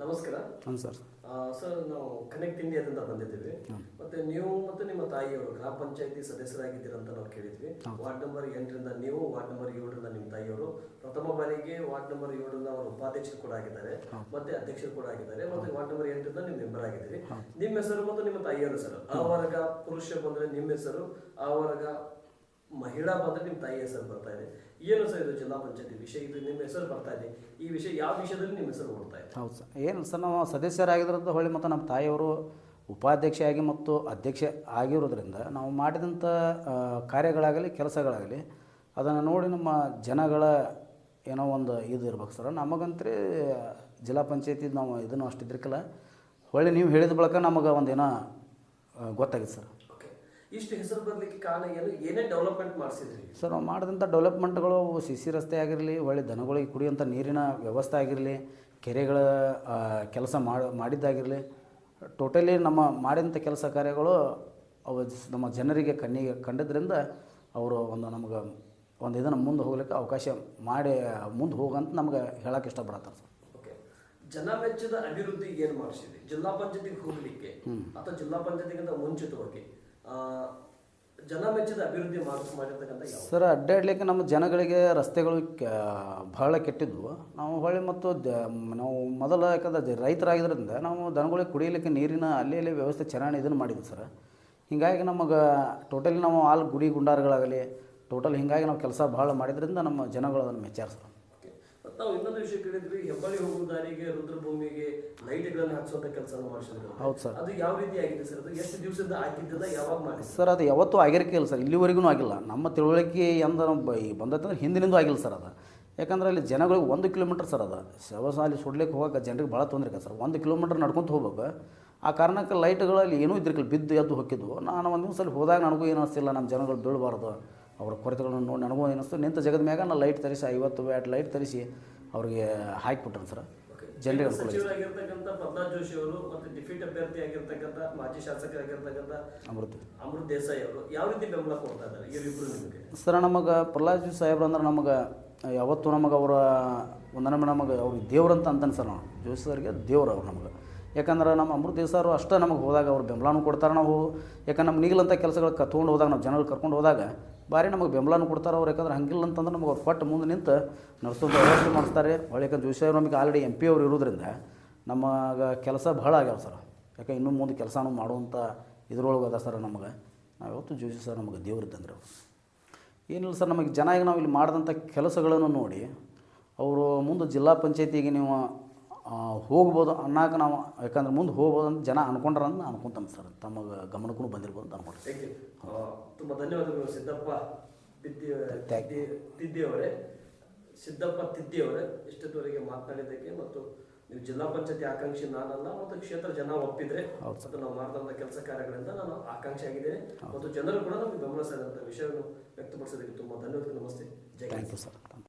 ನಮಸ್ಕಾರ. ಹ್ಞೂ sir. Sir ನಾವು ಕನೆಕ್ಟ್ ಇಂಡಿಯಾದಿಂದ ಬಂದಿದ್ದೀವಿ. ಮತ್ತೆ ನೀವು ಮತ್ತೆ ನಿಮ್ಮ ತಾಯಿಯವರು ಗ್ರಾಮ ಪಂಚಾಯತಿ ಸದಸ್ಯರಾಗಿದ್ದೀರಂತ ನಾವು ಕೇಳಿದ್ವಿ. ವಾರ್ಡ್ ನಂಬರ್ ಎಂಟರಿಂದ ನೀವು ವಾರ್ಡ್ ನಂಬರ್ ಏಳರಿಂದ ನಿಮ್ಮ ತಾಯಿಯವರು. ಪ್ರಥಮ ಬಾರಿಗೆ ವಾರ್ಡ್ ನಂಬರ್ ಏಳರಿಂದ ಅವರು ಉಪಾಧ್ಯಕ್ಷರು ಕೂಡ ಆಗಿದ್ದಾರೆ. ಮತ್ತೆ ಅಧ್ಯಕ್ಷರು ಕೂಡ ಆಗಿದ್ದಾರೆ. ಮತ್ತೆ ವಾರ್ಡ್ ನಂಬರ್ ಎಂಟರಿಂದ ನೀವು ಮೆಂಬರ್ ಆಗಿದ್ದೀರಿ. ನಿಮ್ಮ ಹೆಸರು ಮತ್ತು ನಿಮ್ಮ ತಾಯಿಯವರು ಸರ್. ಆ ವರ್ಗ ಪುರುಷ ಬಂದ್ರೆ ನಿಮ್ಮ ಹೆಸರು ಆ ವರ್ಗ ಮಹಿಳಾ ಬಂದ್ರೆ ನಿಮ್ಮ ತಾಯಿ ಹೆಸರು ಬರ್ತಾ ಇದೆ. ಏನು ಸರ್ ಇದು ಜಿಲ್ಲಾ ಪಂಚಾಯತಿ ವಿಷಯ? ಇದು ನಿಮ್ಮ ಹೆಸರು ಬರ್ತಾ ಇದೆ. ಈ ವಿಷಯ ಯಾವ ವಿಷಯದಲ್ಲಿ ನಿಮ್ಮ ಹೆಸರು ಬರ್ತಾ ಇದೆ? ಹೌದು ಸರ್. ಏನು ಸರ್ ನಾವು ಸದಸ್ಯರಾಗಿರೋದ್ರಿಂದ ಹೊಳ್ಳಿ ಮತ್ತು ನಮ್ಮ ತಾಯಿಯವರು ಉಪಾಧ್ಯಕ್ಷೆಯಾಗಿ ಮತ್ತು ಅಧ್ಯಕ್ಷೆ ಆಗಿರೋದ್ರಿಂದ ನಾವು ಮಾಡಿದಂಥ ಕಾರ್ಯಗಳಾಗಲಿ ಕೆಲಸಗಳಾಗಲಿ ಅದನ್ನು ನೋಡಿ ನಮ್ಮ ಜನಗಳ ಏನೋ ಒಂದು ಇದು ಇರ್ಬೇಕು ಸರ್. ನಮಗಂತ್ರಿ ಜಿಲ್ಲಾ ಪಂಚಾಯತಿ ನಾವು ಇದನ್ನು ಅಷ್ಟು ಇದ್ರಿಕಲ್ಲ ಹೊಳ್ಳಿ ನೀವು ಹೇಳಿದ ಬಳಿಕ ನಮಗೆ ಒಂದು ಏನೋ ಆ, ಗೊತ್ತಾಗಿದೆ ಸರ್. ಇಷ್ಟು ಹೆಸರು ಬರಲಿಕ್ಕೆ ಕಾರಣ ಏನು? ಏನೇ ಡೆವಲಪ್ಮೆಂಟ್ ಮಾಡಿಸಿದ್ರಿ? ಸರ್ ನಾವು ಮಾಡಿದಂಥ ಡೆವಲಪ್ಮೆಂಟ್ಗಳು ಸಿ ಸಿ ರಸ್ತೆ ಆಗಿರಲಿ ಒಳ್ಳೆ ದನಗಳಿಗೆ ಕುಡಿಯುವಂಥ ನೀರಿನ ವ್ಯವಸ್ಥೆ ಆಗಿರಲಿ ಕೆರೆಗಳ ಕೆಲಸ ಮಾಡಿ ಮಾಡಿದ್ದಾಗಿರಲಿ ಟೋಟಲಿ ನಮ್ಮ ಮಾಡಿದಂಥ ಕೆಲಸ ಕಾರ್ಯಗಳು ಅವು ನಮ್ಮ ಜನರಿಗೆ ಕಣ್ಣಿಗೆ ಕಂಡಿದ್ದರಿಂದ ಅವರು ಒಂದು ನಮ್ಗೆ ಒಂದು ಇದನ್ನು ಮುಂದೆ ಹೋಗ್ಲಿಕ್ಕೆ ಅವಕಾಶ ಮಾಡಿ ಮುಂದೆ ಹೋಗಂತ ನಮ್ಗೆ ಹೇಳಕ್ಕೆ ಇಷ್ಟಪಡತ್ತಾರೆ ಸರ್. ಓಕೆ ಜನ ಮೆಚ್ಚದ ಅಭಿವೃದ್ಧಿ ಏನು ಮಾಡಿಸಿದ್ರಿ? ಜಿಲ್ಲಾ ಪಂಚಾಯತಿಗೆ ಹೋಗಲಿಕ್ಕೆ ಅಥವಾ ಜಿಲ್ಲಾ ಪಂಚಾಯತಿಗಿಂತ ಮುಂಚಿತವಾಗಿ? ಜನ ಮೆಚ್ಚಿದ ಅಭಿವೃದ್ಧಿ ಸರ್, ಅಡ್ಡಾಡ್ಲಿಕ್ಕೆ ನಮ್ಮ ಜನಗಳಿಗೆ ರಸ್ತೆಗಳು ಬಹಳ ಕೆಟ್ಟಿದ್ವು. ನಾವು ಹೊಳೆ ಮತ್ತು ನಾವು ಮೊದಲ ಯಾಕಂದ್ರೆ ರೈತರಾಗಿದ್ದರಿಂದ ನಾವು ದನಗಳಿಗೆ ಕುಡಿಯಲಿಕ್ಕೆ ನೀರಿನ ಅಲ್ಲಿ ಅಲ್ಲಿ ವ್ಯವಸ್ಥೆ ಚೆನ್ನಾಗಿ ಇದನ್ನು ಮಾಡಿದ್ವಿ ಸರ್. ಹೀಗಾಗಿ ನಮಗೆ ಟೋಟಲಿ ನಾವು ಆಲ್ ಗುಡಿ, ಗುಂಡಾರಗಳಾಗಲಿ ಟೋಟಲ್ ಹೀಗಾಗಿ ನಾವು ಕೆಲಸ ಭಾಳ ಮಾಡಿದ್ರಿಂದ ನಮ್ಮ ಜನಗಳು ಅದನ್ನು ಮೆಚ್ಚಾರ ನಾವು ಇನ್ನೊಂದು ವಿಷಯ ಕೇಳಿದ್ವಿ ಹೆಬ್ಬಳ್ಳಿ ಹೋಗುವ ದಾರಿಗೆ ರುದ್ರಭೂಮಿಗೆ ಲೈಟ್ಗಳನ್ನು ಹಚ್ಚುವಂತ ಕೆಲಸ ಮಾಡಿಸಿದ್ರು. ಹೌದು ಸರ್. ಅದು ಯಾವ ರೀತಿ ಆಗಿದೆ ಸರ್? ಅದು ಎಷ್ಟು ದಿವಸದಿಂದ ಹಾಕಿದ್ದದ ಯಾವಾಗ ಮಾಡಿ ಸರ್ ಅದು ಯಾವತ್ತೂ ಆಗಿರಕ್ಕಿಲ್ಲ ಸರ್. ಇಲ್ಲಿವರೆಗೂ ಆಗಿಲ್ಲ. ನಮ್ಮ ತಿಳುವಳಿಕೆ ಎಂದ ಬಂದೈತಂದ್ರೆ ಹಿಂದಿನಿಂದ ಆಗಿಲ್ಲ ಸರ್ ಅದು. ಯಾಕಂದ್ರೆ ಅಲ್ಲಿ ಜನಗಳಿಗೆ ಒಂದು ಕಿಲೋಮೀಟ್ರ್ ಸರ್ ಅದು. ಶವಸಾಲಿ ಅಲ್ಲಿ ಸುಡ್ಲಿಕ್ಕೆ ಹೋಗಕ್ಕೆ ಜನರಿಗೆ ಭಾಳ ತೊಂದರೆ ಸರ್. ಒಂದು ಕಿಲೋಮೀಟ್ರ್ ನಡ್ಕೊಂತ ಹೋಗ್ಬೇಕು. ಆ ಕಾರಣಕ್ಕೆ ಲೈಟ್ಗಳಲ್ಲಿ ಏನೂ ಇದ್ರಲ್ಲಿ ಬಿದ್ದು ಎದ್ದು ಹೊಕ್ಕಿದ್ವು. ನಾನು ಒಂದು ಅಲ್ಲಿ ಹೋದಾಗ ನನಗೂ ಏನು ಅನಿಸ್ತಿಲ್ಲ. ನಮ್ಮ ಜನಗಳು ಬೀಳಬಾರ್ದು. ಅವ್ರ ಕೊರತೆಗಳನ್ನು ನೋಡಿ ನನಗೂ ಏನಿಸ್ತು ನಿಂತ ಜಗದ ಮ್ಯಾಗ ನಾನು ಲೈಟ್ ತರಿಸಿ ಐವತ್ತು ವ್ಯಾಟ್ ಲೈಟ್ ತರಿಸಿ ಅವ್ರಿಗೆ ಹಾಕಿಬಿಟ್ರು ಸರ್ ಜನರಿಗೆ ಅನುಕೂಲ. ಸಚಿವರಾಗಿರ್ತಕ್ಕಂಥ ಪ್ರಹ್ಲಾದ್ ಜೋಶಿ ಅವರು ಮತ್ತೆ ಡಿಫೀಟ್ ಅಭ್ಯರ್ಥಿ ಆಗಿರ್ತಕ್ಕಂಥ ಮಾಜಿ ಶಾಸಕರಾಗಿರ್ತಕ್ಕಂಥ ಅಮೃತ. ಅಮೃತ್ ದೇಸಾಯಿ ಅವರು ಯಾವ ರೀತಿ ಬೆಂಬಲ ಕೊಡ್ತಾ ಇದ್ದಾರೆ ಇವರಿಬ್ರು ನಿಮಗೆ? ಸರ್ ನಮಗೆ ಪ್ರಹ್ಲಾದ್ ಜೋಶಿ ಸಾಹೇಬ್ರು ಅಂದ್ರೆ ನಮಗೆ ಯಾವತ್ತೂ ನಮಗೆ ಅವರ ಒಂದೊಮ್ಮೆ ನಮಗೆ ಅವ್ರಿಗೆ ದೇವ್ರಂತ ಅಂತಾನೆ ಸರ್ ನಾವು. ಜೋಶಿ ಸರ್ಗೆ ದೇವ್ರು ಅವ್ರು ನಮಗೆ. ಯಾಕಂದ್ರೆ ನಮ್ಮ ಅಮೃತ ಸರ್ ಅಷ್ಟೇ ನಮಗೆ ಹೋದಾಗ ಅವ್ರು ಬೆಂಬಲನೂ ಕೊಡ್ತಾರೆ ನಾವು. ಯಾಕಂದ್ರೆ ನಮ್ಗೆ ನೀಗಲಂಥ ಕೆಲಸಗಳು ಕತ್ಕೊಂಡು ಹೋದಾಗ, ನಾವು ಜನಗಳು ಕರ್ಕೊಂಡು ಹೋದಾಗ ಭಾರಿ ನಮಗೆ ಬೆಂಬಲನೂ ಕೊಡ್ತಾರೆ ಅವ್ರು. ಯಾಕಂದ್ರೆ ಹಂಗಿಲ್ಲ ಅಂತಂದ್ರೆ ನಮಗೆ ಅವ್ರು ಕೊಟ್ಟು ಮುಂದೆ ನಿಂತು ನಡೆಸೋದು ವ್ಯವಸ್ಥೆ ಮಾಡಿಸ್ತಾರೆ. ಒಳ್ಳೆ ಯಾಕಂದ್ರೆ ಜೋಶಿ ನಮಗೆ ಆಲ್ರೆಡಿ ಎಂ ಪಿ ಅವರು ಇರೋದ್ರಿಂದ ನಮಗೆ ಕೆಲಸ ಭಾಳ ಆಗ್ಯಾವ ಸರ್. ಯಾಕೆ ಇನ್ನೂ ಮುಂದೆ ಕೆಲಸನೂ ಮಾಡುವಂಥ ಇದ್ರೊಳಗೆ ಅದ ಸರ್ ನಮಗೆ. ನಾವು ಯಾವತ್ತು ಜೋಶಿ ಸರ್ ನಮಗೆ ದೇವ್ರಿದ್ದಂದ್ರೆ ಏನಿಲ್ಲ ಸರ್, ನಮಗೆ ಜನ ಈಗ ನಾವು ಇಲ್ಲಿ ಮಾಡಿದಂಥ ಕೆಲಸಗಳನ್ನು ನೋಡಿ, ಅವರು ಮುಂದೆ ಜಿಲ್ಲಾ ಪಂಚಾಯತಿಗೆ ನೀವು ಹೋಗ್ಬೋದು ಅನ್ನಕ್ಕೆ ನಾವು ಯಾಕಂದ್ರೆ ಮುಂದೆ ಹೋಗ್ಬೋದು ಅಂತ ಜನ ಅನ್ಕೊಂಡ್ರ ಅಂತ ಅನ್ಕೊಂತಾನೆ ಸರ್. ತಮಗೆ ಗಮನಕ್ಕೂ ಬಂದಿರ್ಬೋದು ಅಂತ ಅನ್ಕೊಂಡ್ರಿ. ಥ್ಯಾಂಕ್ ಯು ತುಂಬ ಧನ್ಯವಾದಗಳು ಸಿದ್ದಪ್ಪ ತಿದ್ದಿ ತಿದ್ದಿ ತಿದ್ದಿಯವರೇ. ಸಿದ್ದಪ್ಪ ತಿದ್ದಿಯವರೇ ಇಷ್ಟದವರೆಗೆ ಮಾತನಾಡಿದ್ದಕ್ಕೆ ಮತ್ತು ನೀವು ಜಿಲ್ಲಾ ಪಂಚಾಯತಿ ಆಕಾಂಕ್ಷಿ ನಾನಲ್ಲ ಮತ್ತು ಕ್ಷೇತ್ರ ಜನ ಒಪ್ಪಿದ್ರೆ ಅದು ಮತ್ತು ನಾವು ಮಾಡಿದಂಥ ಕೆಲಸ ಕಾರ್ಯಗಳಿಂದ ನಾನು ಆಕಾಂಕ್ಷಿ ಆಗಿದ್ದೇನೆ. ಮತ್ತು ಜನರು ಕೂಡ ನಮಗೆ ಬೆಂಬಲಿಸಿದಂಥ ವಿಷಯವನ್ನು ವ್ಯಕ್ತಪಡಿಸೋದಕ್ಕೆ ತುಂಬ ಧನ್ಯವಾದಗಳು. ನಮಸ್ತೆ. Thank you sir